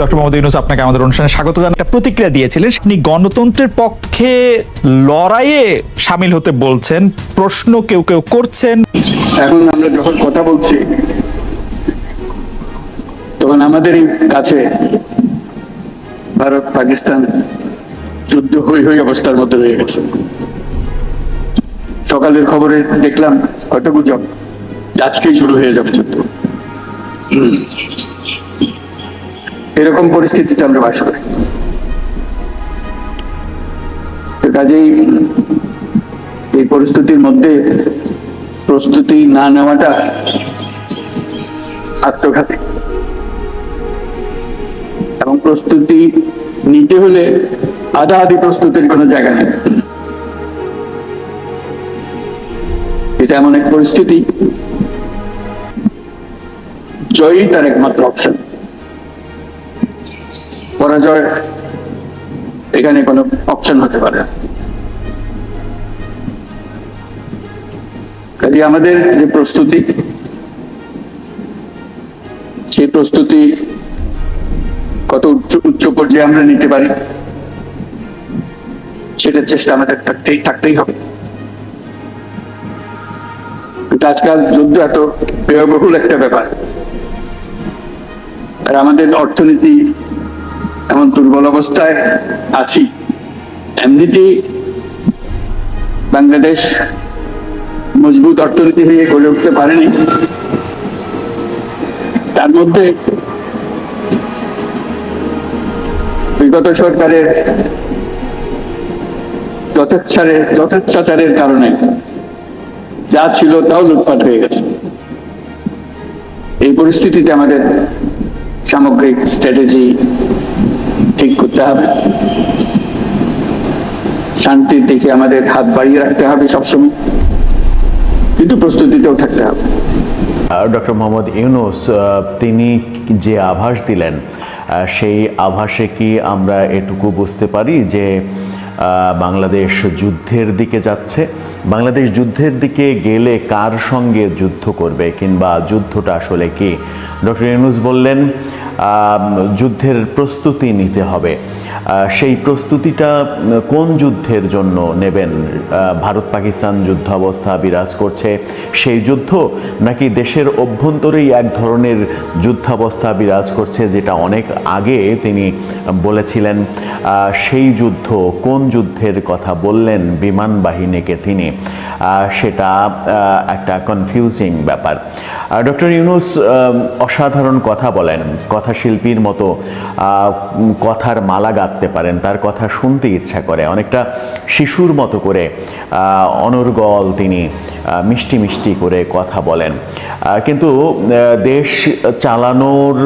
Doctor Mohammad Yunus, আপনাকে আমাদের অনুষ্ঠানে স্বাগত জানান একটা প্রতিক্রিয়া দিয়েছিলেন। আপনি গণতন্ত্রের পক্ষে লড়াইয়ে সামিল হতে বলছেন। প্রশ্ন কেউ কেউ করছেন। এখন আমরা যখন কথা বলছি, তখন আমাদেরই কাছে ভারত পাকিস্তান যুদ্ধ হই হই অবস্থার মধ্যে রয়ে গেছে। সকালের খবরে দেখলাম হয়তো গুজব আজকেই শুরু হয়ে যাবে যুদ্ধ। এরকম পরিস্থিতিতে আমরা বাস করি। কাজেই এই পরিস্থিতির মধ্যে প্রস্তুতি না নেওয়াটা আত্মঘাতী। এবং প্রস্তুতি নিতে হলে আধা আধি প্রস্তুতির কোনো জায়গা নেই। এটা এমন এক পরিস্থিতি, জয়ই তার একমাত্র অপশন পরাজয় এখানে কোনো অপশন হতে পারে। কাজে আমাদের যে প্রস্তুতি, সেই প্রস্তুতি কত উচ্চ উচ্চ পর্যায়ে আমরা নিতে পারি, সেটার চেষ্টা আমাদের থাকতেই থাকতেই হবে। কিন্তু আজকাল যুদ্ধ এত ব্যয়বহুল একটা ব্যাপার। আর আমাদের অর্থনীতি এমন দুর্বল অবস্থায় আছি। এমনিতেই বাংলাদেশ মজবুত অর্থনীতি হয়ে গড়ে উঠতে পারেনি। তার মধ্যে বিগত সরকারের যথেচ্ছারে যথেচ্ছাচারের কারণে যা ছিল তাও লুটপাট হয়ে গেছে। এই পরিস্থিতিতে আমাদের সামগ্রিক স্ট্র্যাটেজি ঠিক করতে হবে। শান্তির দিকে আমাদের হাত বাড়িয়ে রাখতে হবে সবসময়। কিন্তু প্রস্তুতিতেও থাকতে হবে। ডক্টর মোহাম্মদ ইউনুস তিনি যে আভাস দিলেন সেই আভাসে কি আমরা এটুকু বুঝতে পারি যে বাংলাদেশ যুদ্ধের দিকে যাচ্ছে? বাংলাদেশ যুদ্ধের দিকে গেলে কার সঙ্গে যুদ্ধ করবে কিংবা যুদ্ধটা আসলে কি? ডক্টর ইউনুস বললেন যুদ্ধের প্রস্তুতি নিতে হবে। সেই প্রস্তুতিটা কোন যুদ্ধের জন্য নেবেন? ভারত পাকিস্তান যুদ্ধাবস্থা বিরাজ করছে সেই যুদ্ধ, নাকি দেশের অভ্যন্তরেই এক ধরনের যুদ্ধাবস্থা বিরাজ করছে যেটা অনেক আগে তিনি বলেছিলেন? সেই যুদ্ধ, কোন যুদ্ধের কথা বললেন বিমান বাহিনীকে তিনি? সেটা একটা কনফিউজিং ব্যাপার। ডক্টর ইউনুস অসাধারণ কথা বলেন কথাশিল্পীর মতো কথার মালা গাঁথতে পারেন, তার কথা শুনতে ইচ্ছা করে। অনেকটা শিশুর মতো করে অনর্গল তিনি মিষ্টি মিষ্টি করে কথা বলেন। কিন্তু দেশ চালানোর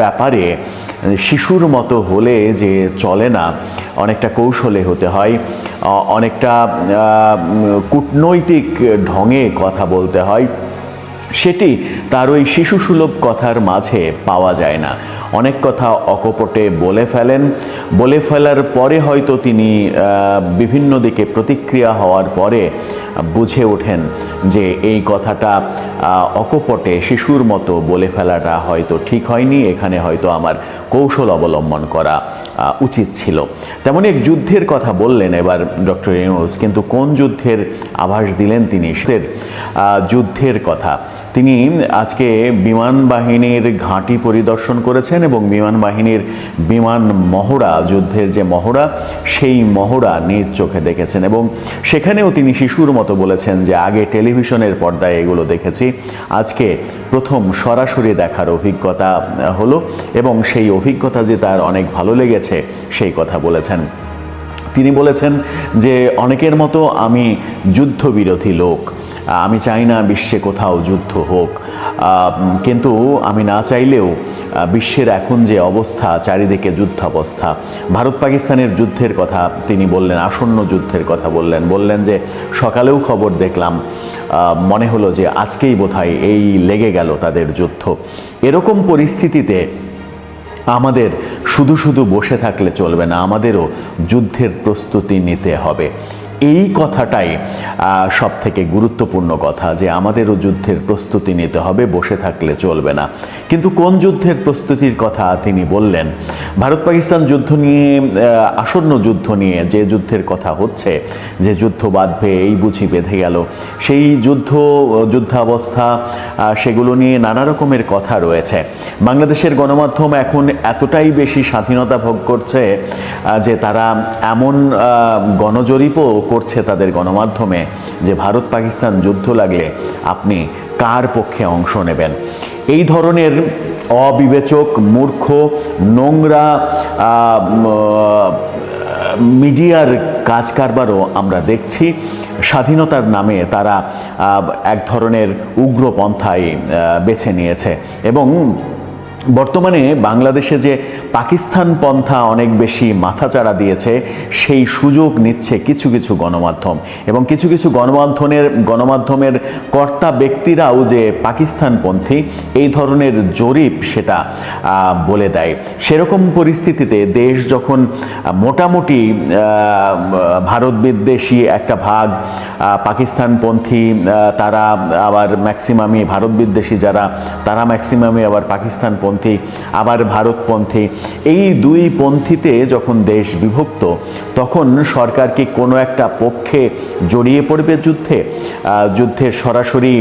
ব্যাপারে শিশুর মতো হলে যে চলে না, অনেকটা কৌশলে হতে হয়। অনেকটা কূটনৈতিক ঢঙে কথা বলতে হয়। সেটি তার ওই শিশুসুলভ কথার মাঝে পাওয়া যায় না। অনেক কথা অকপটে বলে ফেলেন। বলে ফেলার পরে হয়তো তিনি বিভিন্ন দিকে প্রতিক্রিয়া হওয়ার পরে বুঝে ওঠেন যে এই কথাটা অকপটে শিশুর মতো বলে ফেলাটা হয়তো ঠিক হয়নি। এখানে হয়তো আমার কৌশল অবলম্বন করা উচিত ছিল। তেমন এক যুদ্ধের কথা বললেন এবার ডক্টর ইউনুস, কিন্তু কোন যুদ্ধের আভাস দিলেন তিনি? যুদ্ধের কথা। তিনি আজকে বিমান বাহিনীর ঘাঁটি পরিদর্শন করেছেন এবং বিমান বাহিনীর বিমান মহড়া, যুদ্ধের যে মহড়া, সেই মহড়া নিজ চোখে দেখেছেন এবং সেখানেও তিনি শিশুর মতো বলেছেন যে, আগে টেলিভিশনের পর্দায় এগুলো দেখেছি। আজকে প্রথম সরাসরি দেখার অভিজ্ঞতা হলো এবং সেই অভিজ্ঞতা যে তার অনেক ভালো লেগেছে, সেই কথা বলেছেন। তিনি বলেছেন যে, অনেকের মতো আমি যুদ্ধবিরোধী লোক। আমি চাই না বিশ্বে কোথাও যুদ্ধ হোক। কিন্তু আমি না চাইলেও বিশ্বের এখন যে অবস্থা, চারিদিকে যুদ্ধাবস্থা। ভারত পাকিস্তানের যুদ্ধের কথা তিনি বললেন, আসন্ন যুদ্ধের কথা বললেন। বললেন যে, সকালেও খবর দেখলাম মনে হলো যে আজকেই বোধহয় এই লেগে গেল তাদের যুদ্ধ। এরকম পরিস্থিতিতে আমাদের শুধু শুধু বসে থাকলে চলবে না, আমাদেরও যুদ্ধের প্রস্তুতি নিতে হবে। এই কথাটাই সব থেকে গুরুত্বপূর্ণ কথা যে আমাদেরও যুদ্ধের প্রস্তুতি নিতে হবে, বসে থাকলে চলবে না। কিন্তু কোন যুদ্ধের প্রস্তুতির কথা তিনি বললেন? ভারত পাকিস্তান যুদ্ধ নিয়ে আসন্ন যুদ্ধ নিয়ে যে যুদ্ধের কথা হচ্ছে, যে যুদ্ধ বাঁধবে, এই বুঝি বেঁধে গেল। সেই যুদ্ধ, যুদ্ধাবস্থা সেগুলো নিয়ে নানা রকমের কথা রয়েছে। বাংলাদেশের গণমাধ্যম এখন এতটাই বেশি স্বাধীনতা ভোগ করছে যে তারা এমন গণজরিপও করছে তাদের গণমাধ্যমে যে ভারত পাকিস্তান যুদ্ধ লাগলে আপনি কার পক্ষে অংশ নেবেন? এই ধরনের অবিবেচক, মূর্খ, নোংরা মিডিয়ার কাজ কারবারও আমরা দেখছি। স্বাধীনতার নামে তারা এক ধরনের উগ্রপন্থায় বেছে নিয়েছে। এবং বর্তমানে বাংলাদেশে যে পাকিস্তান পন্থা অনেক বেশি মাথাচাড়া দিয়েছে, সেই সুযোগ নিচ্ছে কিছু কিছু গণমাধ্যম। এবং কিছু কিছু গণমাধ্যমের গণমাধ্যমের কর্তা ব্যক্তিরাও যে পাকিস্তানপন্থী এই ধরনের জরিপ সেটা বলে দেয়। সেরকম পরিস্থিতিতে দেশ যখন মোটামুটি ভারত বিদ্বেষী একটা ভাগ পাকিস্তানপন্থী তারা আবার ম্যাক্সিমামই ভারত বিদ্বেষী যারা, তারা ম্যাক্সিমামই আবার পাকিস্তানপন্থী আবার ভারতপন্থী। এই দুই পন্থীতে যখন দেশ বিভক্ত, তখন সরকার কি কোনো একটা পক্ষে জড়িয়ে পড়বে যুদ্ধে? যুদ্ধে সরাসরি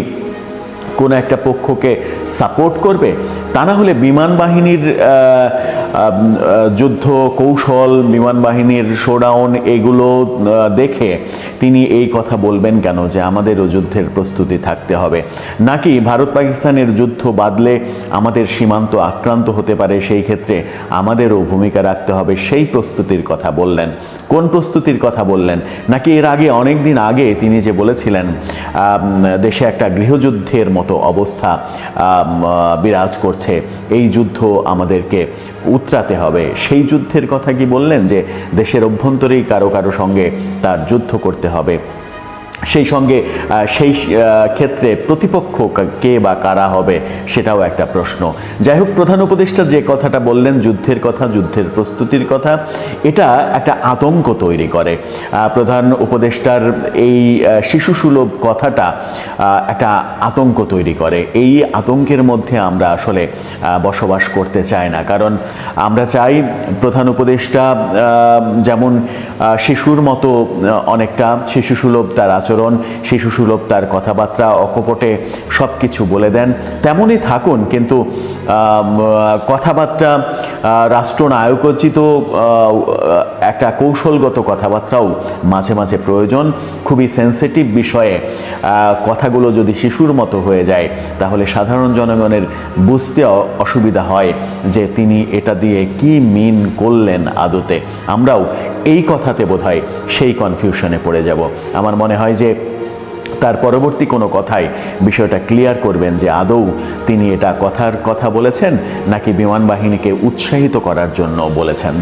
কোনো একটা পক্ষকে সাপোর্ট করবে? তা না হলে বিমান বাহিনীর যুদ্ধ, কৌশল, বিমান বাহিনীর শোডাউন এগুলো দেখে তিনি এই কথা বলবেন কেন যে আমাদেরও যুদ্ধের প্রস্তুতি থাকতে হবে। নাকি ভারত পাকিস্তানের যুদ্ধ বাদলে আমাদের সীমান্ত আক্রান্ত হতে পারে, সেই ক্ষেত্রে আমাদেরও ভূমিকা রাখতে হবে, সেই প্রস্তুতির কথা বললেন। কোন প্রস্তুতির কথা বললেন? নাকি এর আগে অনেক দিন আগে তিনি যে বলেছিলেন দেশে একটা গৃহযুদ্ধের মতো অবস্থা বিরাজ করছে, এই যুদ্ধ আমাদেরকে উতরাতে হবে। সেই যুদ্ধের কথা কি বললেন যে, দেশের অভ্যন্তরেই কারও কারও সঙ্গে তার যুদ্ধ করতে হবে। সেই সঙ্গে সেই ক্ষেত্রে প্রতিপক্ষ কে বা কারা হবে সেটাও একটা প্রশ্ন। যাই হোক প্রধান উপদেষ্টা যে কথাটা বললেন যুদ্ধের কথা যুদ্ধের প্রস্তুতির কথা এটা একটা আতঙ্ক তৈরি করে। প্রধান উপদেষ্টার এই আহ, শিশুসুলভ কথাটা একটা আতঙ্ক তৈরি করে। এই আতঙ্কের মধ্যে আমরা আসলে বসবাস করতে চাই না। কারণ আমরা চাই প্রধান উপদেষ্টা যেমন শিশুর মতো অনেকটা শিশুসুলভ তার আচরণ, শিশুসুলভ তার কথাবার্তা, অকপটে সব কিছু বলে দেন। তেমনই থাকুন, কিন্তু কথাবার্তা রাষ্ট্রনায়কোচিত একটা কৌশলগত কথাবার্তাও মাঝে মাঝে প্রয়োজন। খুবই সেন্সিটিভ বিষয়ে কথাগুলো যদি শিশুর মতো হয়ে যায়, তাহলে সাধারণ জনগণের বুঝতে অসুবিধা হয় যে তিনি এটা দিয়ে কি মিন করলেন আদতে। আমরাও এই কথাতে বোধহয় সেই কনফিউশনে পড়ে যাব। আমার মনে হয় যে তার পরবর্তী কোনো কথায় বিষয়টা ক্লিয়ার করবেন যে আদৌ তিনি এটা কথার কথা বলেছেন নাকি বিমান বাহিনীকে উৎসাহিত করার জন্য বলেছেন।